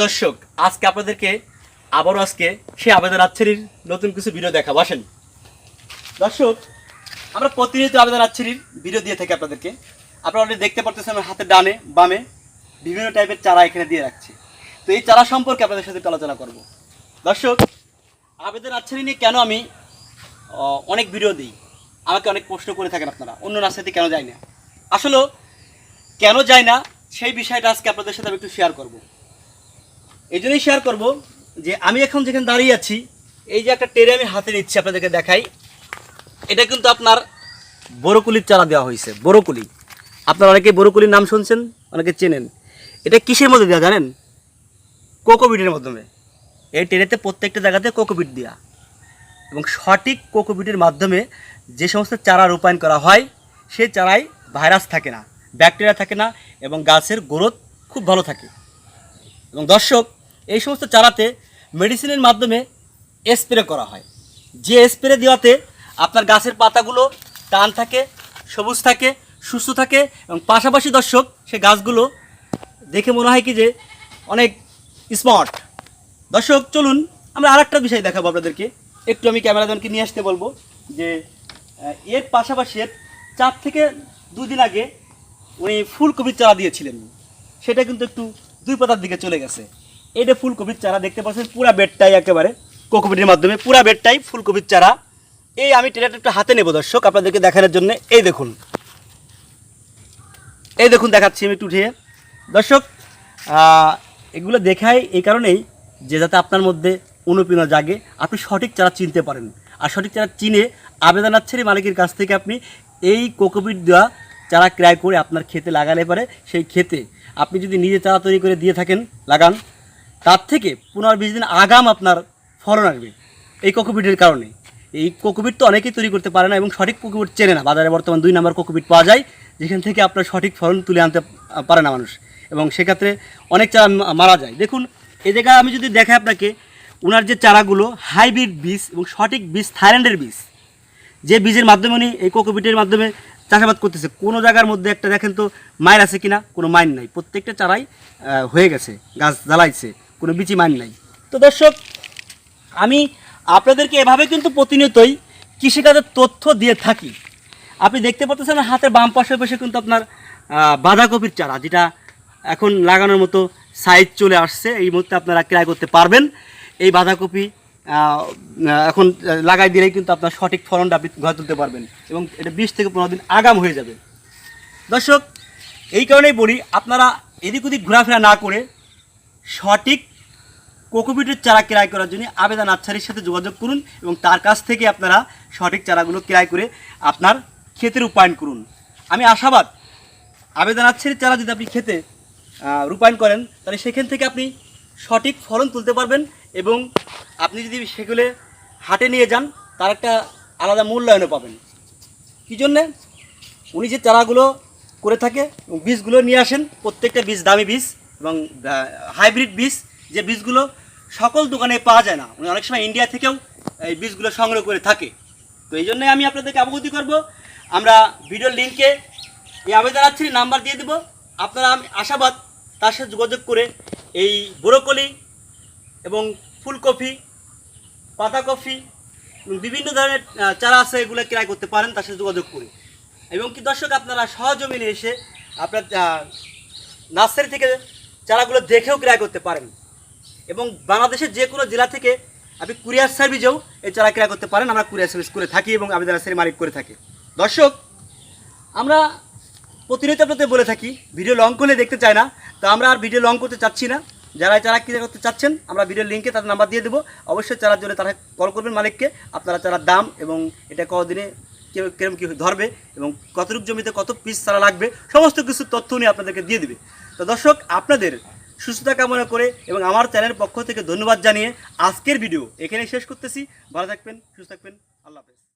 দর্শক, আজকে আপনাদেরকে, আবারও আজকে সেই আবেদন আচ্ছারির নতুন কিছু ভিডিও দেখাবো। আসেন। দর্শক, আমরা প্রতিনিয়ত আবেদন আচ্ছারির ভিডিও দিয়ে থাকি আপনাদেরকে। আপনারা অলরেডি দেখতে পারতেছেন আমার হাতের ডানে, বামে বিভিন্ন টাইপের চারা এখানে দিয়ে রাখছি। তো এই চারা সম্পর্কে আপনাদের সাথে আলোচনা করব। দর্শক, আবেদন আচ্ছারি নিয়ে কেন আমি অনেক ভিডিও দিই? আমাকে অনেক প্রশ্ন করে থাকেন আপনারা। অন্য রাস্তাতে কেন যায় না? আসলে, কেন যায় না, সেই বিষয়টা আজকে আপনাদের সাথে আমি একটু শেয়ার করব। এই জন্যই শেয়ার করব যে আমি এখন যেখানে দাঁড়িয়ে আছি, এই যে একটা টেরে আমি হাতে নিচ্ছি আপনাদেরকে দেখাই। এটা কিন্তু আপনার বড়কুলির চারা দেওয়া হয়েছে, বড়কুলি। আপনারা অনেকে বড়কুলির নাম শুনছেন, অনেকে চেনেন। এটা কিসের মধ্যে দেওয়া জানেন? কোকোবিটের মাধ্যমে। এই টেরেতে প্রত্যেকটা জায়গাতে কোকোবিট দেওয়া এবং সঠিক কোকোবিটের মাধ্যমে যে সমস্ত চারা রূপায়ণ করা হয়, সেই চারায় ভাইরাস থাকে না, ব্যাকটেরিয়া থাকে না, এবং গাছের গ্রোথ খুব ভালো থাকে। এবং দর্শক এই সমস্ত চারাতে মেডিসিনের মাধ্যমে স্প্রে করা হয়। যে স্প্রে দেওয়াতে আপনার গাছের পাতাগুলো টান থাকে, সবুজ থাকে, সুস্থ থাকে এবং পাশাপাশি দর্শক, সে গাছগুলো দেখে মনে হয় কি যে অনেক স্মার্ট দর্শক, চলুন আমরা আরেকটা বিষয় দেখাবো আপনাদেরকে। একটু আমি ক্যামেরাজনকে নিয়ে আসতে বলব যে এর পাশাপাশি চার থেকে দুই দিন আগে উনি ফুলকপির চারা দিয়েছিলেন। সেটা কিন্তু একটু দুই পাতার দিকে চলে গেছে। এটা ফুলকপির চারা দেখতে পাচ্ছেন, পুরা বেডটাই একেবারে কোকোপিটের মাধ্যমে, পুরা বেডটাই ফুলকপির চারা। এই আমি টেরাটা একটু হাতে নেব দর্শক, আপনাদেরকে দেখানোর জন্য। এই দেখুন। এই দেখুন, দেখাচ্ছি আমি একটু উঠিয়ে। দর্শক এগুলো দেখাই এই কারণেই যে যাতে আপনার মধ্যে অনুপ্রেরণা জাগে, আপনি সঠিক চারা চিনতে পারেন। আর সঠিক চারা চিনে আবেদনাচ্ছেরই মালিকের কাছ থেকে আপনি এই কোকোপিট দেওয়া চারা ক্রয় করে আপনার খেতে লাগালে পারে। সেই খেতে আপনি যদি নিজে চারা তৈরি করে দিয়ে থাকেন, লাগান। তার থেকে পনেরো বিশ দিন আগাম আপনার ফলন আসবে এই কোকোপিটের কারণে। এই কোকোপিট তো অনেকেই তৈরি করতে পারে না এবং সঠিক কোকোপিট চেনে না। বাজারে বর্তমান দুই নম্বর কোকোপিট পাওয়া যায়, যেখান থেকে আপনার সঠিক ফলন তুলে আনতে পারে না মানুষ। এবং সেক্ষেত্রে অনেক চারা মারা যায়। দেখুন, এ জায়গায় আমি যদি দেখাই আপনাকে ওনার যে চারাগুলো হাইব্রিড বীজ এবং সঠিক বীজ, থাইল্যান্ডের বীজ, যে বীজের মাধ্যমে উনি এই কোকোপিটের মাধ্যমে চাষাবাদ করতেছে, কোনো জায়গার মধ্যে একটা দেখেন তো মায়ের আছে কিনা? কোনো মাইন নাই। প্রত্যেকটা চারাই হয়ে গেছে, গাছ জ্বালাইছে। কোনো বিচি মাইন নাই। তো দর্শক, আমি আপনাদেরকে এভাবে কিন্তু প্রতিনিয়তই কৃষিকাজের তথ্য দিয়ে থাকি। আপনি দেখতে পাচ্ছেন হাতের বাম পাশে পাশে কিন্তু আপনার বাঁধাকপির চারা, যেটা এখন লাগানোর মতো সাইজ চলে আসছে। এই মুহূর্তে আপনারা ক্রয় করতে পারবেন। এই বাঁধাকপি এখন লাগাই দিলেই কিন্তু আপনার সঠিক ফলনটা আপনি ঘরে তুলতে পারবেন এবং এটা বিশ থেকে পনেরো দিন আগাম হয়ে যাবে। দর্শক, এই কারণেই বলি, আপনারা এদিক ওদিক ঘোরাফেরা না করে সঠিক কোকোপিটের চারা ক্রয় করার জন্য আবেদন আচ্ছারির সাথে যোগাযোগ করুন এবং তার কাছ থেকে আপনারা সঠিক চারাগুলো ক্রয় করে আপনার ক্ষেতে রূপায়ণ করুন। আমি আশাবাদ আবেদন আচ্ছারির চারা যদি আপনি খেতে রূপায়ণ করেন, তাহলে সেখান থেকে আপনি সঠিক ফলন তুলতে পারবেন এবং আপনি যদি সেগুলো হাটে নিয়ে যান, তার একটা আলাদা মূল্যায়নও পাবেন। কী জন্যে? উনি যে চারাগুলো করে থাকে বীজগুলো নিয়ে আসেন, প্রত্যেকটা বীজ দামি বীজ এবং হাইব্রিড বীজ, যে বীজগুলো সকল দোকানে পাওয়া যায় না। উনি অনেক সময় ইন্ডিয়া থেকেও এই বীজগুলো সংগ্রহ করে থাকে। তো এই জন্যই আমি আপনাদেরকে অবগতি করব। আমরা ভিডিওর লিঙ্কে এই আবেদন আছে নাম্বার দিয়ে দেবো। আপনারা আমি আশাবাদ, তার সাথে যোগাযোগ করে এই ব্রোকলি এবং ফুলকপি, পাতাকপি বিভিন্ন ধরনের চারা আছে, এগুলো ক্রয় করতে পারেন, তার সাথে যোগাযোগ করে। এবং কি দর্শক, আপনারা সহজমিনে এসে আপনার নার্সারি থেকে চারাগুলো দেখেও ক্রয় করতে পারেন। এবং বাংলাদেশের যে কোনো জেলা থেকে আপনি কুরিয়ার সার্ভিসেও এই চারা ক্রয় করতে পারেন। আমরা কুরিয়ার সার্ভিস করে থাকি এবং আমি আবেদন নার্সারি মালিক করে থাকি। দর্শক, আমরা প্রতিনিয়ত আপনাদের বলে থাকি, ভিডিও লং করলে দেখতে চায় না, তো আমরা আর ভিডিও লং করতে চাচ্ছি না। যারা চারা কিনে করতে চাচ্ছেন, আমরা ভিডিও লিঙ্কে তাদের নাম্বার দিয়ে দেবো। অবশ্যই চারার জন্য তারা কল করবেন মালিককে। আপনারা চারার দাম এবং এটা কদিনে কিরম কী ধরবে এবং কতটুক জমিতে কত পিস চারা লাগবে, সমস্ত কিছু তথ্য উনি আপনাদেরকে দিয়ে দেবে। তো দর্শক, আপনাদের সুস্থতা কামনা করে এবং আমার চ্যানেলের পক্ষ থেকে ধন্যবাদ জানিয়ে আজকের ভিডিও এখানে শেষ করতেছি। ভালো থাকবেন, সুস্থ থাকবেন। আল্লাহ হাফেজ।